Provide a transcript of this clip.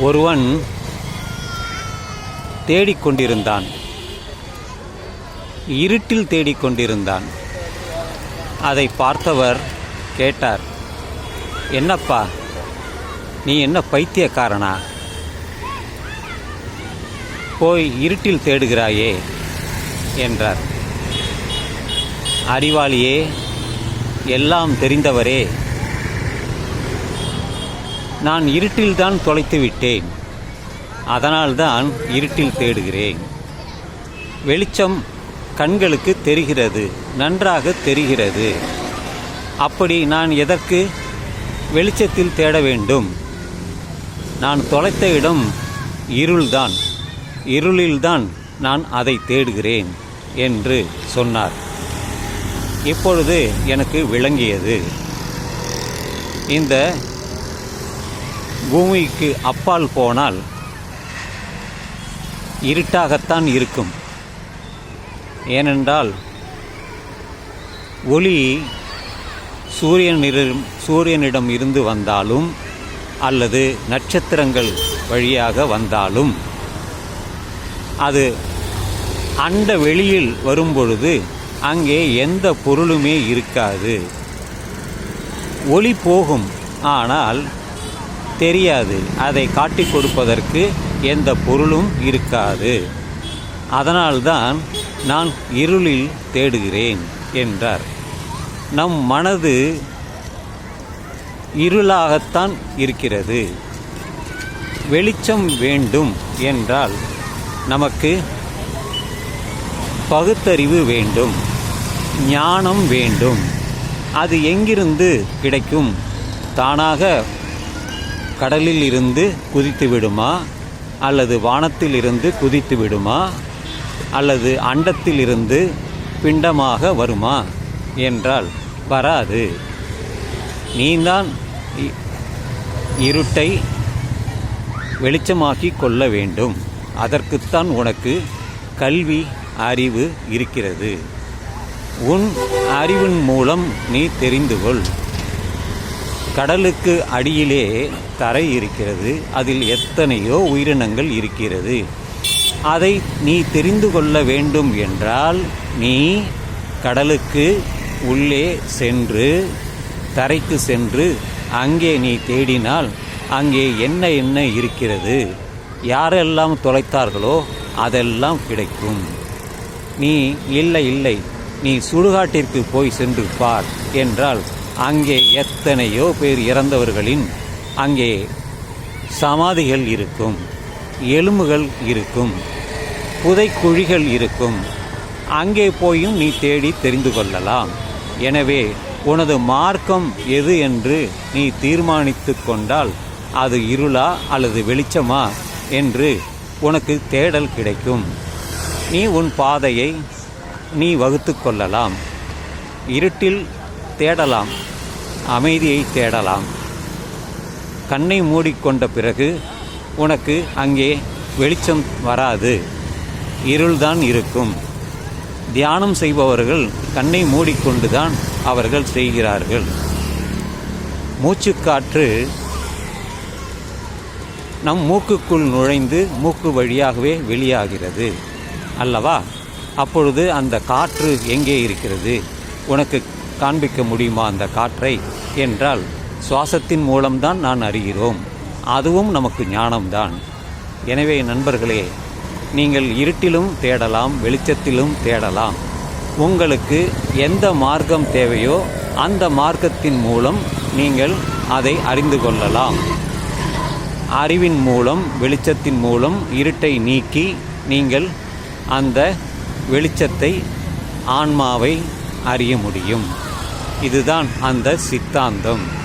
ஒருவன் தேடிக்கொண்டிருந்தான். இருட்டில் தேடிக்கொண்டிருந்தான். அதை பார்த்தவர் கேட்டார் என்னப்பா நீ என்ன பைத்தியக்காரனா? போய் இருட்டில் தேடுகிறாயே என்றார். அறிவாளியே எல்லாம் தெரிந்தவரே. நான் இருட்டில்தான் தொலைத்து விட்டேன். அதனால்தான் இருட்டில் தேடுகிறேன். வெளிச்சம் கண்களுக்கு தெரிகிறது நன்றாக தெரிகிறது. அப்படி நான் எதற்கு வெளிச்சத்தில் தேட வேண்டும்? நான் தொலைத்த இடம் இருள்தான். இருளில்தான் நான் அதை தேடுகிறேன் என்று சொன்னார். இப்பொழுது எனக்கு விளங்கியது. இந்த பூமிக்கு அப்பால் போனால் இருட்டாகத்தான் இருக்கும். ஏனென்றால் ஒளி சூரியனிடம் சூரியனிடம் இருந்து வந்தாலும் அல்லது நட்சத்திரங்கள் வழியாக வந்தாலும் அது அண்ட வெளியில் வரும்பொழுது அங்கே எந்த பொருளுமே இருக்காது. ஒளி போகும். ஆனால் தெரியாது. அதை காட்டிக் கொடுப்பதற்கு எந்த பொருளும் இருக்காது. அதனால்தான் நான் இருளில் தேடுகிறேன் என்றார். நம் மனது இருளாகத்தான் இருக்கிறது. வெளிச்சம் வேண்டும் என்றால் நமக்கு பகுத்தறிவு வேண்டும் ஞானம் வேண்டும். அது எங்கிருந்து கிடைக்கும்? தானாக கடலில் இருந்து குதித்து விடுமா? அல்லது வானத்தில் இருந்து குதித்து விடுமா? அல்லது அண்டத்தில் இருந்து பிண்டமாக வருமா? என்றால் வராது. நீதான் இ- இருட்டை வெளிச்சமாக்கி கொள்ள வேண்டும். அதற்குத்தான் உனக்கு கல்வி அறிவு இருக்கிறது. உன் அறிவின் மூலம் நீ தெரிந்து கொள். கடலுக்கு அடியிலே தரை இருக்கிறது. அதில் எத்தனையோ உயிரினங்கள் இருக்கிறது. அதை நீ தெரிந்து கொள்ள வேண்டும் என்றால் நீ கடலுக்கு உள்ளே சென்று தரைக்கு சென்று அங்கே நீ தேடினால் அங்கே என்ன என்ன இருக்கிறது? யாரெல்லாம் தொலைத்தார்களோ அதெல்லாம் கிடைக்கும். நீ இல்லை இல்லை நீ சுடுகாட்டிற்கு போய் சென்று பார் என்றால் அங்கே எத்தனையோ பேர் இறந்தவர்களின் அங்கே சமாதிகள் இருக்கும் எலும்புகள் இருக்கும் புதைக்குழிகள் இருக்கும். அங்கே போயும் நீ தேடி தெரிந்து கொள்ளலாம். எனவே உனது மார்க்கம் எது என்று நீ தீர்மானித்து கொண்டால் அது இருளா அல்லது வெளிச்சமா என்று உனக்கு தேடல் கிடைக்கும். நீ உன் பாதையை நீ வகுத்து கொள்ளலாம். இருட்டில் தேடலாம். அமைதியை தேடலாம். கண்ணை மூடிக்கொண்ட பிறகு உனக்கு அங்கே வெளிச்சம் வராது. இருள்தான் இருக்கும். தியானம் செய்பவர்கள் கண்ணை மூடிக்கொண்டுதான் அவர்கள் செய்கிறார்கள். மூச்சுக்காற்று நம் மூக்குக்குள் நுழைந்து மூக்கு வழியாகவே வெளியாகிறது. அல்லவா? அப்பொழுது அந்த காற்று எங்கே இருக்கிறது? உனக்கு காண்பிக்க முடியுமா அந்த காற்றை? என்றால் சுவாசத்தின் மூலம்தான் நான் அறிகிறோம். அதுவும் நமக்கு ஞானம்தான். எனவே நண்பர்களே நீங்கள் இருட்டிலும் தேடலாம் வெளிச்சத்திலும் தேடலாம். உங்களுக்கு எந்த மார்க்கம் தேவையோ அந்த மார்க்கத்தின் மூலம் நீங்கள் அதை அறிந்து கொள்ளலாம். அறிவின் மூலம் வெளிச்சத்தின் மூலம் இருட்டை நீக்கி நீங்கள் அந்த வெளிச்சத்தை ஆன்மாவை அறிய முடியும். இதுதான் அந்த சித்தாந்தம்.